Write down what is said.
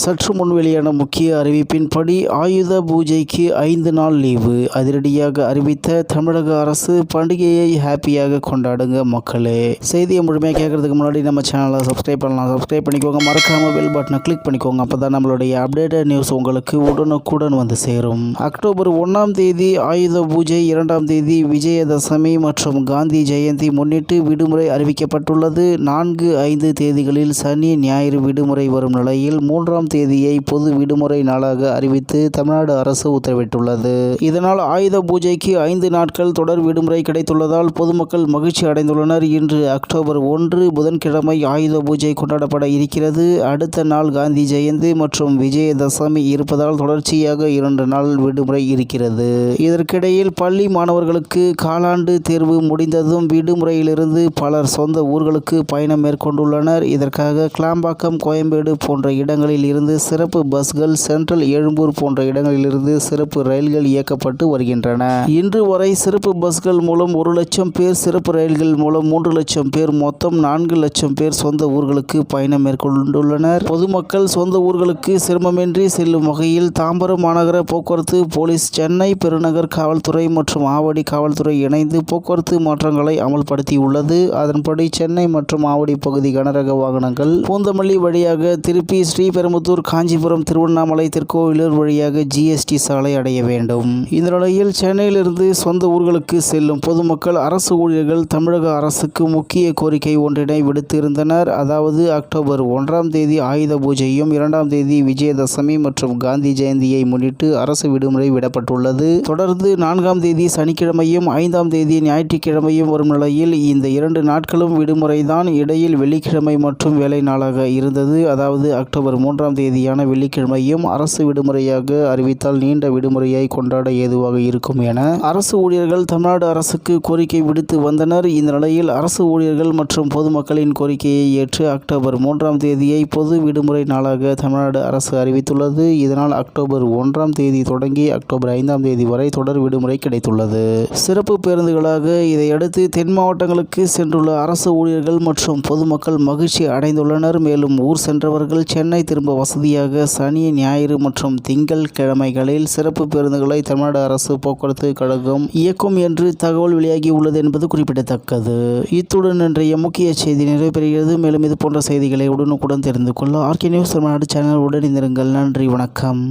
சற்று முன் வெளியான முக்கிய அறிவிப்பின்படி ஆயுத பூஜைக்கு ஐந்து நாள் லீவு. அதிரடியாக அறிவித்த தமிழக அரசு பண்டிகையை ஹாப்பியாக கொண்டாடுங்க மக்களே. செய்தியை முழுமையாக கேட்கறதுக்கு முன்னாடி நம்ம சேனலை சப்ஸ்கிரைப் பண்ணலாம். சப்ஸ்கிரைப் பண்ணிக்கோங்க. மறக்காம பெல் பட்டனை கிளிக் பண்ணிக்கோங்க. அப்போ தான் நம்மளுடைய அப்டேட்டட் நியூஸ் உங்களுக்கு உடனுக்குடன் வந்து சேரும். அக்டோபர் ஒன்றாம் தேதி ஆயுத பூஜை இரண்டாம் தேதி விஜயதசமி மற்றும் காந்தி ஜெயந்தி முன்னிட்டு விடுமுறை அறிவிக்கப்பட்டுள்ளது. நான்கு ஐந்து தேதிகளில் சனி ஞாயிறு விடுமுறை வரும் நிலையில் மூன்றாம் தேதியை பொது விடுமுறை நாளாக அறிவித்து தமிழ்நாடு அரசு உத்தரவிட்டுள்ளது. இதனால் ஆயுத பூஜைக்கு ஐந்து நாட்கள் தொடர் விடுமுறை கிடைத்துள்ளதால் பொதுமக்கள் மகிழ்ச்சி அடைந்துள்ளனர். இன்று அக்டோபர் ஒன்று புதன்கிழமை ஆயுத பூஜை கொண்டாடப்பட இருக்கிறது. அடுத்த நாள் காந்தி ஜெயந்தி மற்றும் விஜயதசமி இருப்பதால் தொடர்ச்சியாக இரண்டு நாள் விடுமுறை இருக்கிறது. இதற்கிடையில் பள்ளி மாணவர்களுக்கு காலாண்டு தேர்வு முடிந்ததும் விடுமுறையிலிருந்து பலர் சொந்த ஊர்களுக்கு பயணம் மேற்கொண்டுள்ளனர். இதற்காக கிளாம்பாக்கம் கோயம்பேடு போன்ற இடங்களில் இருந்து சிறப்பு பஸ்கள் சென்ட்ரல் எழும்பூர் போன்ற இடங்களிலிருந்து சிறப்பு ரயில்கள் இயக்கப்பட்டு வருகின்றன. இன்று வரை சிறப்பு பஸ்கள் மூலம் ஒரு லட்சம் பேர் சிறப்பு ரயில்கள் மூலம் மூன்று லட்சம் பேர் மொத்தம் நான்கு லட்சம் பேர் சொந்த ஊர்களுக்கு பயணம் மேற்கொண்டுள்ளனர். பொதுமக்கள் சொந்த ஊர்களுக்கு சிரமமின்றி செல்லும் வகையில் தாம்பரம் மாநகர போக்குவரத்து போலீஸ் சென்னை பெருநகர் காவல்துறை மற்றும் ஆவடி காவல்துறை இணைந்து போக்குவரத்து மாற்றங்களை அமல்படுத்தியுள்ளது. அதன்படி சென்னை மற்றும் ஆவடி பகுதி கனரக வாகனங்கள் பூந்தமல்லி வழியாக திருப்பி கோயம்புத்தூர் காஞ்சிபுரம் திருவண்ணாமலை திருக்கோவிலூர் வழியாக ஜிஎஸ்டி சாலை அடைய வேண்டும். இந்த நிலையில் சென்னையிலிருந்து சொந்த ஊர்களுக்கு செல்லும் பொதுமக்கள் அரசு ஊழியர்கள் தமிழக அரசுக்கு முக்கிய கோரிக்கை ஒன்றினை விடுத்திருந்தனர். அதாவது அக்டோபர் ஒன்றாம் தேதி ஆயுத பூஜையும் இரண்டாம் தேதி விஜயதசமி மற்றும் காந்தி ஜெயந்தியை முன்னிட்டு அரசு விடுமுறை விடப்பட்டுள்ளது. தொடர்ந்து நான்காம் தேதி சனிக்கிழமையும் ஐந்தாம் தேதி ஞாயிற்றுக்கிழமையும் வரும் நிலையில் இந்த இரண்டு நாட்களும் விடுமுறைதான். இடையில் வெள்ளிக்கிழமை மற்றும் வேலை நாளாக இருந்தது. அதாவது அக்டோபர் மூன்றாம் தேதியான வெள்ளிக்கிழமையும் அரசு விடுமுறையாக அறிவித்தால் நீண்ட விடுமுறையை கொண்டாட ஏதுவாக இருக்கும் என அரசு ஊழியர்கள் தமிழ்நாடு அரசுக்கு கோரிக்கை விடுத்து வந்தனர். இந்த நிலையில் அரசு ஊழியர்கள் மற்றும் பொதுமக்களின் கோரிக்கையை ஏற்று அக்டோபர் மூன்றாம் தேதியை பொது விடுமுறை நாளாக தமிழ்நாடு அரசு அறிவித்துள்ளது. இதனால் அக்டோபர் ஒன்றாம் தேதி தொடங்கி அக்டோபர் ஐந்தாம் தேதி வரை தொடர் விடுமுறை கிடைத்துள்ளது. சிறப்பு பேருந்துகளாக இதையடுத்து தென் மாவட்டங்களுக்கு சென்றுள்ள அரசு ஊழியர்கள் மற்றும் பொதுமக்கள் மகிழ்ச்சி அடைந்துள்ளனர். மேலும் ஊர் சென்றவர்கள் சென்னை திரும்ப வசதியாக சனி ஞாயிறு மற்றும் திங்கள் கிழமைகளில் சிறப்பு பேருந்துகளை தமிழ்நாடு அரசு போக்குவரத்து கழகம் இயக்கும் என்று தகவல் வெளியாகி உள்ளது என்பது குறிப்பிடத்தக்கது. இத்துடன் இன்றைய முக்கிய செய்தி நிறைவேறுகிறது மேலும் இது போன்ற செய்திகளை உடனுக்குடன் தெரிந்து கொள்ள ஆர்கே நியூஸ் தமிழ்நாடு சேனல் உடனிருங்கள் நன்றி வணக்கம்.